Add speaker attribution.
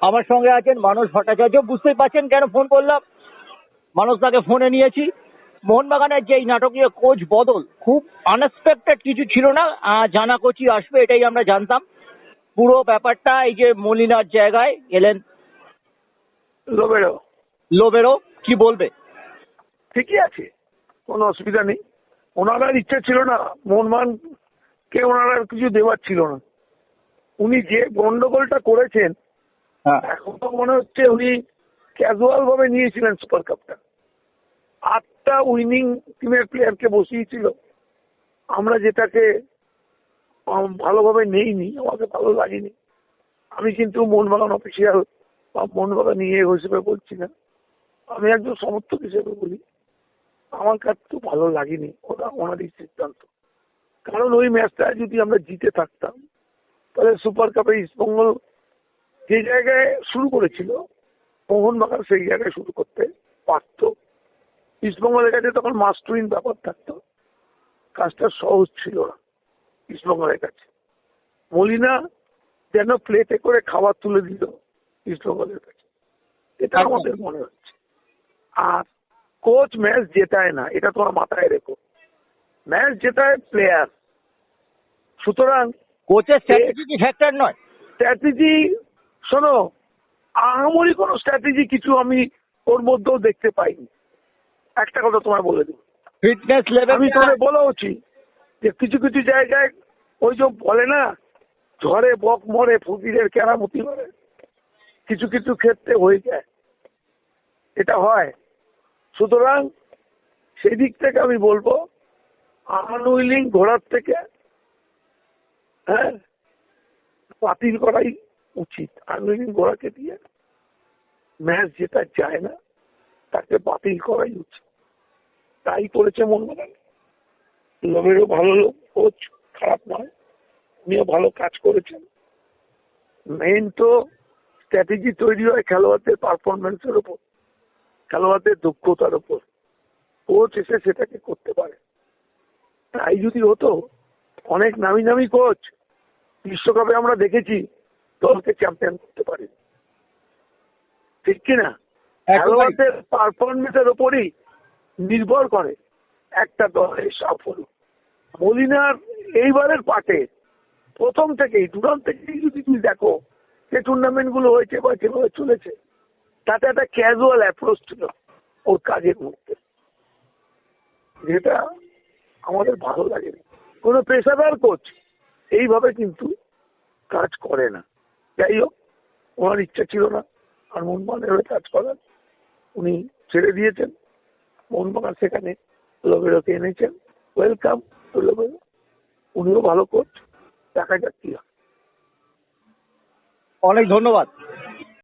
Speaker 1: আমার সঙ্গে আছেন মানস ভট্টাচার্য। বুঝতেই পারছেন কেন ফোন করলাম? মানুষ তাকে ফোনে নিয়েছি। মোহনবাগানের যে নাটকীয় কোচ বদল খুব আনএক্সপেক্টেড কিছু ছিল না জানা কোচি আসবে এটাই আমরা জানতাম। পুরো ব্যাপারটা এই যে মলিনার জায়গায় এলেন
Speaker 2: লোবেরো।
Speaker 1: লোবেরো কি বলবে?
Speaker 2: ঠিকই আছে কোনো অসুবিধা নেই। ওনার ইচ্ছা ছিল না মোহনবাগানকে ওনার আর কিছু দেওয়ার ছিল না। উনি যে গন্ডগোলটা করেছেন এখন তো মনে হচ্ছে উনি ক্যাজুয়াল ভাবে নিয়েছিলেন সুপার কাপটা আটটা উইনিং টিমের প্লেয়ারকে বসিয়েছিল। আমরা যেটাকে ভালোভাবে নেইনি, আমাকে ভালো লাগেনি। আমি কিন্তু মোহনবাগান অফিসিয়াল বা মোহনবাগান নিয়ে হিসেবে বলছি না। আমি একজন সমর্থক হিসেবে বলি। আমার কাছে তো ভালো লাগেনি ওটা ওনারই সিদ্ধান্ত। কারণ ওই ম্যাচটা যদি আমরা জিতে থাকতাম, তাহলে সুপার কাপে ইস্টবেঙ্গল যে জায়গায় শুরু করেছিল মোহনবাগান সেই জায়গায় শুরু করতে পারত। ইস্টবেঙ্গলের কাছে তখন মাস্টুইন ব্যাপার থাকতো। কাজটা সহজ ছিল না ইস্টবেঙ্গলের কাছে। মলিনা যেন প্লেটে করে খাবার তুলে দিল ইস্টবেঙ্গলের কাছে। এটা আমাদের মনে হচ্ছে। আর কোচ ম্যাচ জেতায় না এটা তোমার মাথায় রেখো। ম্যাচ জেতায় প্লেয়ার সুতরাং
Speaker 1: কোচের স্ট্র্যাটেজি ফ্যাক্টর নয়?
Speaker 2: স্ট্র্যাটেজি শোনো আহামরি কোনো স্ট্র্যাটেজি কিছু আমি ওর মধ্যেও দেখতে পাইনি। একটা কথা তোমায় বলে দিই
Speaker 1: ফিটনেস লেভেল
Speaker 2: আমি তোমায় বলেওছি যে কিছু কিছু জায়গায় ওই যে বলে না ঝড়ে বক মরে ফকিরের কেরামতি করে। কিছু কিছু ক্ষেত্রে হয়ে যায়। এটা হয়। সুতরাং সেই দিক থেকে আমি বলব আনউইলিং ঘোড়ার থেকে হ্যাঁ বাতিল করাই উচিত। আনউইলিং গোড়াকে দিয়ে ম্যাচ যেটা যায় না, তাকে বাতিল করাই উচিত। তাই করেছে মোহনবাগান লোকেরও ভালো লোক, কোচ খারাপ নয়, উনিও ভালো কাজ করেছেন। মেইন তো স্ট্র্যাটেজি তৈরি হয় খেলোয়াড়দের পারফরমেন্সের উপর খেলোয়াড়দের দক্ষতার উপর কোচ এসে সেটাকে করতে পারে। তাই যদি হতো, অনেক নামি নামি কোচ। বিশ্বকাপে আমরা দেখেছি দলকে চ্যাম্পিয়ন করতে পারে। ঠিক কিনা। খেলোয়াড়দের পারফরমেন্সের উপরই নির্ভর করে একটা দলের সাফল্য। মলিনার এইবারের পাটে প্রথম থেকেই দুরান থেকেই যদি তুমি দেখো যে টুর্নামেন্টগুলো হয়েছে বা যেভাবে চলেছে তাতে একটা ক্যাজুয়াল অ্যাপ্রোচ ছিল ওর কাজের মধ্যে। যেটা আমাদের ভালো লাগেনি। কোনো পেশাদার কোচ এইভাবে কিন্তু কাজ করে না। যাই হোক ওনার ইচ্ছা ছিল না, আর মোহনবাগানের হয়ে কাজ করার। উনি ছেড়ে দিয়েছেন। মোহনবাগান সেখানে লোবেরোকে এনেছেন। ওয়েলকাম উনিও ভালো কোচ। দেখা যাক কি
Speaker 1: অনেক ধন্যবাদ।